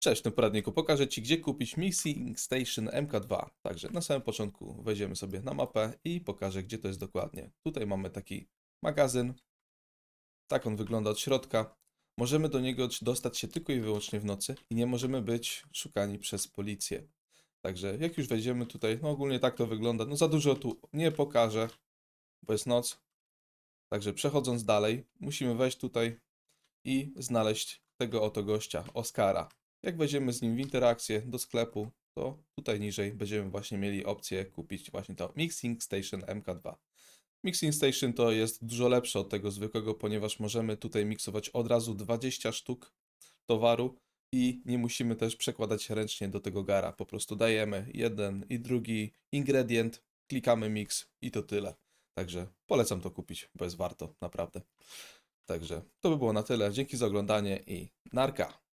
Cześć, w tym poradniku pokażę Ci, gdzie kupić Mixing Station MK2. Także na samym początku wejdziemy sobie na mapę i pokażę, gdzie to jest dokładnie. Tutaj mamy taki magazyn. Tak on wygląda od środka. Możemy do niego dostać się tylko i wyłącznie w nocy i nie możemy być szukani przez policję. Także jak już wejdziemy tutaj, no ogólnie tak to wygląda. No za dużo tu nie pokażę, bo jest noc. Także przechodząc dalej, musimy wejść tutaj i znaleźć tego oto gościa, Oskara. Jak wejdziemy z nim w interakcję do sklepu, to tutaj niżej będziemy właśnie mieli opcję kupić właśnie to Mixing Station MK2. Mixing Station to jest dużo lepsze od tego zwykłego, ponieważ możemy tutaj miksować od razu 20 sztuk towaru i nie musimy też przekładać ręcznie do tego gara. Po prostu dajemy jeden i drugi ingredient, klikamy mix i to tyle. Także polecam to kupić, bo jest warto, naprawdę. Także to by było na tyle. Dzięki za oglądanie i narka.